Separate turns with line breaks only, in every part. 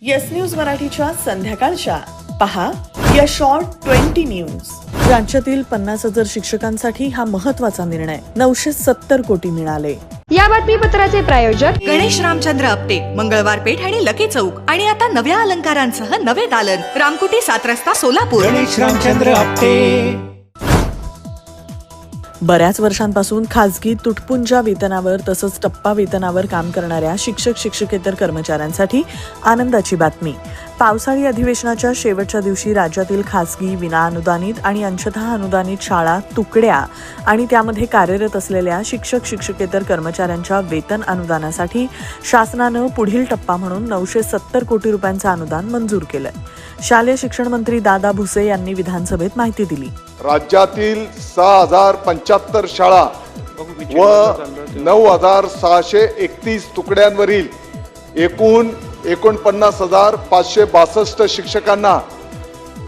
Yes news मराठीच्या संध्याकाळच्या. पहा या शॉर्ट ट्वेंटी न्यूज राज्यातील पन्नास हजार शिक्षकांसाठी हा महत्त्वाचा निर्णय. नऊशे सत्तर कोटी मिळाले.
या बातमीपत्राचे प्रायोजक
गणेश रामचंद्र आपटे मंगळवार पेठ आणि लकी चौक. आणि आता नव्या अलंकारांसह नवे दालन. रामकुटी सात रस्ता सोलापूर.
गणेश रामचंद्र आपटे.
बऱ्याच वर्षांपासून खाजगी तुटपुंजा वेतनावर तसंच टप्पा वेतनावर काम करणाऱ्या शिक्षक शिक्षकेतर कर्मचाऱ्यांसाठी आनंदाची बातमी. पावसाळी अधिवेशनाच्या शेवटच्या दिवशी राज्यातील खासगी विनाअनुदानित आणि अंशतः अनुदानित शाळा तुकड्या आणि त्यामध्ये कार्यरत असलेल्या शिक्षक शिक्षकेतर कर्मचाऱ्यांच्या वेतन अनुदानासाठी शासनानं पुढील टप्पा म्हणून नऊशे सत्तर कोटी रुपयांचं अनुदान मंजूर केलं. शालेय शिक्षण मंत्री दादा भुसे यांनी विधानसभेत माहिती दिली.
राज्यातील सहा हजार पंच्याहत्तर शाळा व नऊ हजार सहाशे एकतीस तुकड्यांवरील एकूण एकोणपन्नास हजार पाचशे बासष्ट शिक्षकांना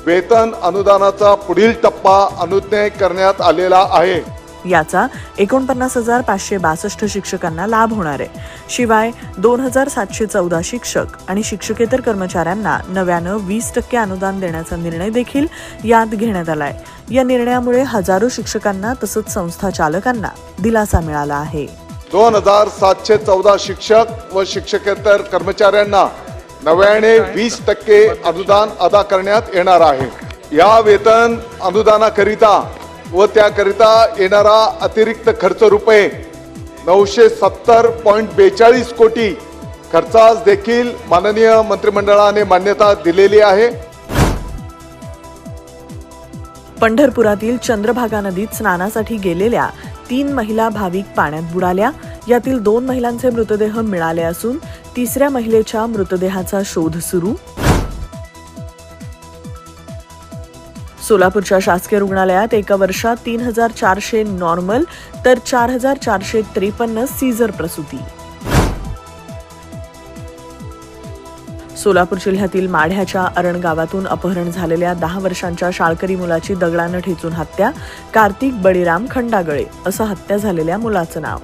वेतन अनुदानाचा पुढील टप्पा अनुज्ञय करण्यात आलेला आहे.
याचा एकोणपन्नास हजार पाचशे बासष्ट शिक्षकांना लाभ होणार आहे. शिवाय दोन हजार सातशे चौदा शिक्षक आणि शिक्षकेतर कर्मचाऱ्यांना नव्यानं वीस टक्के अनुदान देण्याचा निर्णय देखील यात घेण्यात आलाय. या निर्णयामुळे हजारो शिक्षकांना तसंच संस्था चालकांना दिलासा मिळाला आहे.
दोन हजार सातशे चौदा शिक्षक व शिक्षकेतर कर्मचाऱ्यांना नव्याने वीस टक्के अनुदान अदा करण्यात येणार आहे. या वेतन अनुदानाकरिता व त्याकरिता येणारा अतिरिक्त खर्च रुपये नऊशे सत्तर पॉईंट बेचाळीस कोटी खर्चास देखील माननीय मंत्रिमंडळाने मान्यता दिलेली आहे.
पंढरपुरातील चंद्रभागा नदीत स्नानासाठी गेलेल्या तीन महिला भाविक पाण्यात बुडाल्या. यातील दोन महिलांचे मृतदेह मिळाले असून तिसऱ्या महिलेच्या मृतदेहाचा शोध सुरू. सोलापूरच्या शासकीय रुग्णालयात एका वर्षात तीन हजार चारशे नॉर्मल तर चार हजार चारशे त्रेपन्न सीझर प्रसूती. सोलापूर जिल्ह्यातील माढ्याच्या अरण गावातून अपहरण झालेल्या दहा वर्षांच्या शाळकरी मुलाची दगडानं ठेचून हत्या कार्तिक बळीराम खंडागळे असं हत्या झालेल्या मुलाचं नाव.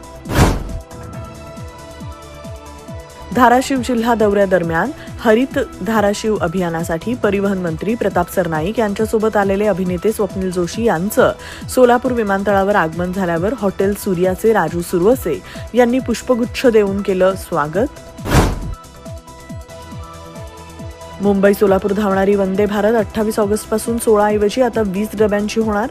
धाराशिव जिल्हा दौऱ्यादरम्यान हरित धाराशिव अभियानासाठी परिवहन मंत्री प्रताप सरनाईक यांच्यासोबत आलेले अभिनेते स्वप्नील जोशी यांचं सोलापूर विमानतळावर आगमन झाल्यावर हॉटेल सूर्याचे राजू सुरवसे यांनी पुष्पगुच्छ देऊन केलं स्वागत. मुंबई सोलापूर धावणारी वंदे भारत अठ्ठावीस ऑगस्टपासून सोळा ऐवजी आता वीस डब्यांची होणार.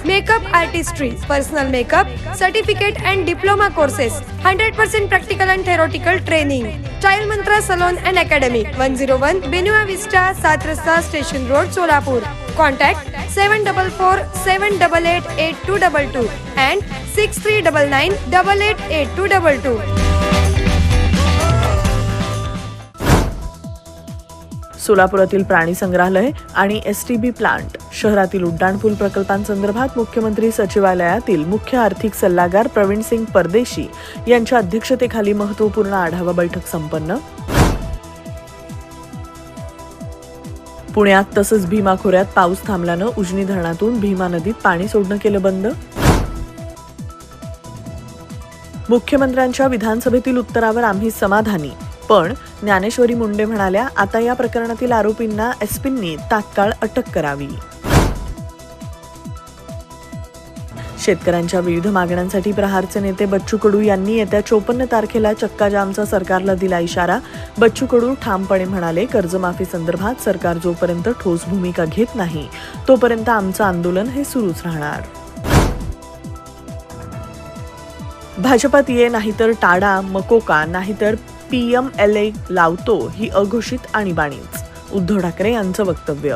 Makeup artistry personal makeup certificate and diploma courses hundred percent practical and theoretical training child mantra salon and academy one zero one Buena Vista Saat Rasta station road Solapur. Contact seven double four seven double eight eight two double two and six three double nine double eight eight two double two
सोलापुरातील प्राणी संग्रहालय आणि S T बी plant शहरातील उड्डाणपूल प्रकल्पांसंदर्भात मुख्यमंत्री सचिवालयातील मुख्य आर्थिक सल्लागार प्रवीण सिंग परदेशी यांच्या अध्यक्षतेखाली महत्त्वपूर्ण आढावा बैठक संपन्न. पुण्यात तसंच भीमा खोऱ्यात पाऊस थांबल्यानं उजनी धरणातून भीमा नदीत पाणी सोडणं केलं बंद. मुख्यमंत्र्यांच्या विधानसभेतील उत्तरावर आम्ही समाधानी पण ज्ञानेश्वरी मुंडे म्हणाल्या आता या प्रकरणातील आरोपींना एसपींनी तात्काळ अटक करावी. शेतकऱ्यांच्या विविध मागण्यांसाठी प्रहारचे नेते बच्चू कडू यांनी येत्या चोपन्न तारखेला चक्काजामचा सरकारला दिला इशारा. बच्चू कडू ठामपणे म्हणाले कर्जमाफी संदर्भात सरकार जोपर्यंत ठोस भूमिका घेत नाही तोपर्यंत आमचं आंदोलन हे सुरूच राहणार. भाजपात ये नाहीतर टाडा मकोका नाहीतर पी एम एल ए लावतो ही अघोषित आणीबाणीच. उद्धव ठाकरे यांचं वक्तव्य.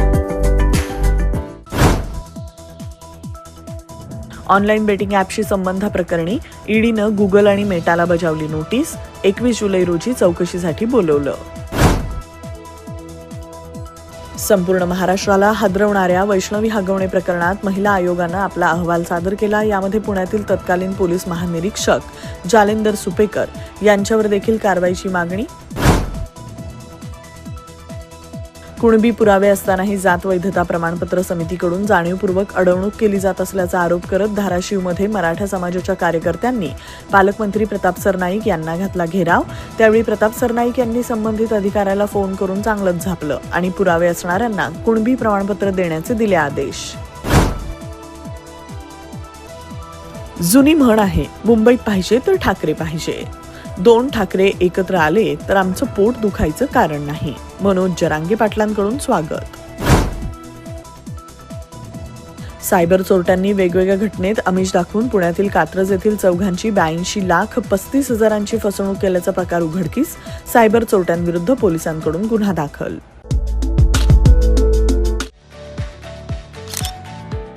ऑनलाईन बेटिंग ॲपशी संबंधाप्रकरणी ईडीनं गुगल आणि मेटाला बजावली नोटीस एकवीस जुलै रोजी चौकशीसाठी बोलवलं. संपूर्ण महाराष्ट्राला हादरवणाऱ्या वैष्णवी हगवणे प्रकरणात महिला आयोगानं आपला अहवाल सादर केला. यामध्ये पुण्यातील तत्कालीन पोलीस महानिरीक्षक जालेंदर सुपेकर यांच्यावर देखील कारवाईची मागणी कुणबी पुरावे असतानाही जात वैधता प्रमाणपत्र समितीकडून जाणीवपूर्वक अडवणूक केली जात असल्याचा आरोप करत धाराशिवमध्ये मराठा समाजाच्या कार्यकर्त्यांनी पालकमंत्री प्रताप सरनाईक यांना घातला घेराव. त्यावेळी प्रताप सरनाईक यांनी संबंधित अधिकाऱ्याला फोन करून चांगलंच झापलं आणि पुरावे असणाऱ्यांना कुणबी प्रमाणपत्र देण्याचे दिले आदेश. जुनी म्हण आहे मुंबईत पाहिजे तर ठाकरे पाहिजे. दोन ठाकरे एकत्र आले तर आमचं पोट दुखायचं कारण नाही. मनोज जरांगे पाटलांकडून स्वागत. सायबर चोरट्यांनी वेगवेगळ्या घटनेत आमिष दाखवून पुण्यातील कात्रज येथील चौघांची ब्याऐंशी लाख पस्तीस हजारांची फसवणूक केल्याचा प्रकार उघडकीस सायबर चोरट्यांविरुद्ध पोलिसांकडून गुन्हा दाखल.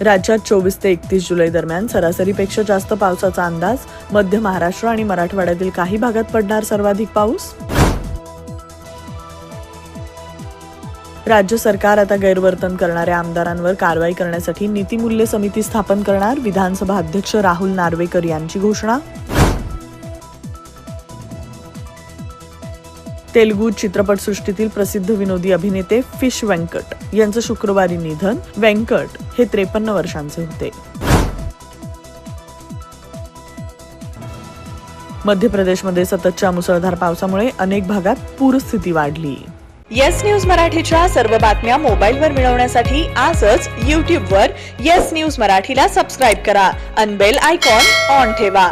राज्यात चोवीस ते एकतीस जुलै दरम्यान सरासरीपेक्षा जास्त पावसाचा अंदाज मध्य महाराष्ट्र आणि मराठवाड्यातील काही भागात पडणार सर्वाधिक पाऊस? राज्य सरकार आता गैरवर्तन करणाऱ्या आमदारांवर कारवाई करण्यासाठी नीतिमूल्य समिती स्थापन करणार विधानसभा अध्यक्ष राहुल नार्वेकर यांची घोषणा? तेलुगू चित्रपटसृष्टीतील प्रसिद्ध विनोदी अभिनेते फिश व्यंकट यांचं शुक्रवारी निधन व्यंकट हे त्रेपन्न वर्षांचे होते. मध्य प्रदेशमध्ये सततच्या मुसळधार पावसामुळे अनेक भागात पूरस्थिती वाढली.
येस न्यूज मराठीच्या सर्व बातम्या मोबाईलवर मिळवण्यासाठी आजच यूट्यूबवर येस न्यूज मराठीला सबस्क्राईब करा. अनबेल आयकॉन ऑन ठेवा.